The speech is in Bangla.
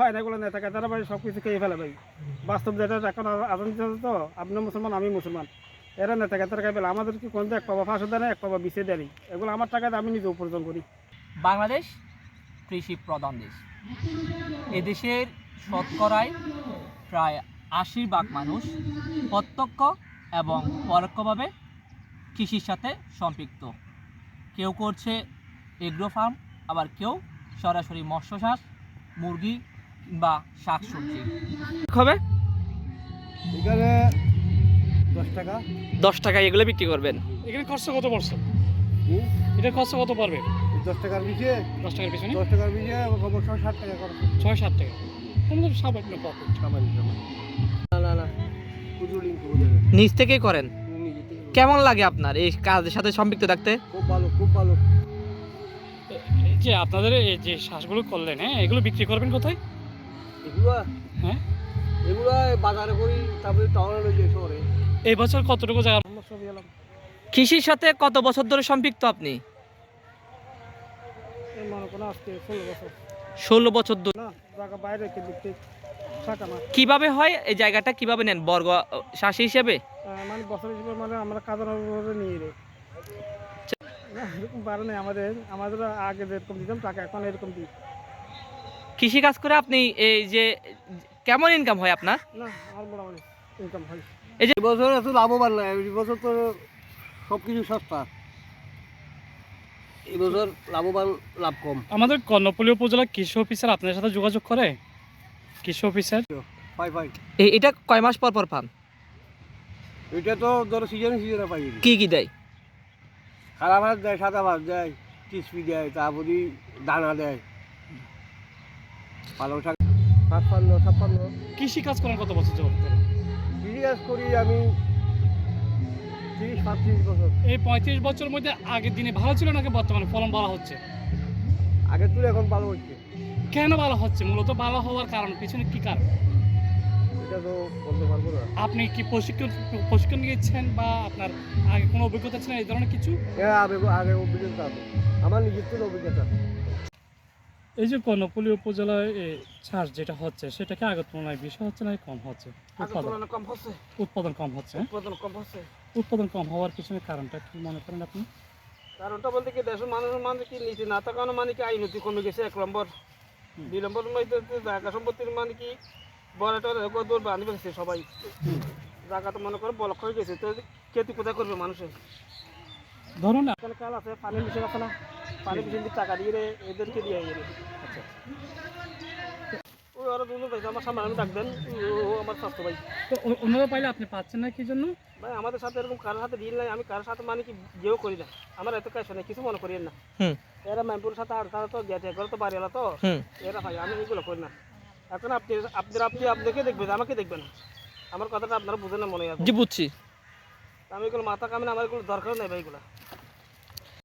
হয় না এগুলো নেতা কেতারা ভাই সব কিছু খেয়ে ফেলে ভাই। বাস্তব যেটা এখন আদান তো আপনি মুসলমান আমি মুসলমান। এরা নেতা কেতারা খেয়ে ফেলে। আমাদের কি কোনটা এক পাবা ফাঁসে দেয় এক পাবা বিছে দেয় এগুলো আমার টাকাতে আমি নিজে উপার্জন করি। বাংলাদেশ কৃষি প্রধান দেশ। এদেশের শতকরায় প্রায় আশি ভাগ মানুষ প্রত্যক্ষ এবং পরোক্ষভাবে কৃষির সাথে সম্পৃক্ত। কেউ করছে এগ্রো ফার্ম আবার কেউ সরাসরি মৎস্য চাষ, মুরগি বা শাকসবজি হবে এখানে দশ টাকা। দশ টাকা এগুলো বিক্রি করবেন? এখানে খরচা কত পড়ছে? এটা খরচা কত পড়বে? দশ টাকার বিছে দশ টাকার পিছনে দশ টাকার বিছে অবশ্য ষাট টাকা খরচ ছয় সাত টাকা। আমাদের সামান্য প্রফিট না না না। নিজ থেকেই করেন? কেমন লাগে আপনার এই কাজের সাথে সম্পৃক্ত থাকতে? খুব ভালো খুব ভালো। এই যে আপনাদের এই যে শ্বাসগুলো করলেন হ্যাঁ এগুলো বিক্রি করবেন কোথায়? এগুলো হ্যাঁ? এগুলো বাজারে করি তারপরে টাউনে লই যাই শহরে। এই বছর কতটুকু জায়গা? আমরা কৃষির সাথে কত বছর ধরে সম্পৃক্ত আপনি? মনে আজকে ষোলো বছর। ষোলো বছর ধরে। জায়গা বাইরে কে দেখতে শাখা কীভাবে হয় এই জায়গাটা? কীভাবে নেন? বর্গ শাসি হিসেবে? মানে বছর হিসেবে মানে আমরা কাজের নিয়ে রে না এরকম পারে না আমাদের। আমাদের আগে যেরকম দিতাম টাকা এখন এরকম দিই। কৃষি কাজ করে আপনি এই যে কেমন ইনকাম হয় আপনার? না আর মোটামুটি ইনকাম হয়। এই যে বছর এত লাভবান না এই বছর তো সব কিছু সস্তা। এই বছর লাভবান লাভ কম। আমাদের কর্ণপল্লী উপজেলা কৃষি অফিসার আপনাদের সাথে যোগাযোগ করে? কৃষি অফিসার? পাই পাই। এটা কয় মাস পর পর পান? এটা তো ধরো সিজনে সিজনে পাই কি কি দেয়? খারাপ ভাত দেয় সাদা ভাত দেয় কিসপি দেয় তারপরে দানা দেয়। পালং শাক। ছাপ্পান্ন ছাপ্পান্ন। কৃষি কাজ করেন কত বছর যাবত ধরে? বিজনেস করি আমি তিরিশ পাঁচত্রিশ বছর। এই পঁয়ত্রিশ বছরের মধ্যে আগের দিনে ভালো ছিল নাকি বর্তমানে ফলন ভালো হচ্ছে? আগের তুলে এখন ভালো হচ্ছে। কেন ভালো হচ্ছে? মূলত ভালো হওয়ার কারণ পিছনে কি কারণ? এটা তো বলতে পারব না। আপনি কি প্রশিক্ষণ প্রশিক্ষণ নিয়েছেন বা আপনার আগে কোনো অভিজ্ঞতা ছিল এই ধরনের কিছু? হ্যাঁ আগে অভিজ্ঞতা আছে। আমার নিজের থেকে অভিজ্ঞতা এই যে কর্ণপল্লী উপজেলায় চাষ যেটা হচ্ছে সেটাকে আগের তুলনায় বেশি হচ্ছে না কম হচ্ছে? উৎপাদন? কম হচ্ছে। উৎপাদন কম হচ্ছে উৎপাদন কম হওয়ার পিছনে কারণটা কি মনে করেন আপনি? কারণটা বলতে কি দেশের মানুষের মানে কি নীতি না থাকার মানে কি আইনতি কমে গেছে? এক নম্বর। দুই নম্বর জায়গা সম্পত্তির মানে কি বড় টরে দৌড় বাঁধি ফেলছে সবাই। জায়গা তো মনে করো বলক হয়ে গেছে তো খেতে কোথায় করবে মানুষের? ধরুন কাল আছে পানি মিশে আছে না? পানি মিশে দিয়ে টাকা দিয়ে এদেরকে দিয়ে আচ্ছা ওরা দুজন ভাই আমার সামনে আমি ডাকবেন ও আমার স্বাস্থ্য ভাই। তো ওনারা পাইলে আপনি পাচ্ছেন না কি জন্য? ভাই আমাদের সাথে এরকম কারোর সাথে ডিল নাই আমি কারোর সাথে মানে কি যেও করি না। আমার এত কাজ নেই কিছু মনে করিয়েন না। এরা সাথে আর তারা তো গেছে তো বাড়ি তো। এরা ভাই আমি এগুলো করি না। এখন আপনি আপনার আপনি আপনাকে দেখবেন আমাকে দেখবেন আমার কথাটা আপনারা বুঝেন না মনে হয়। জি বুঝছি। আমি এগুলো মাথা কামে আমার এগুলো দরকার নেই ভাই এগুলো।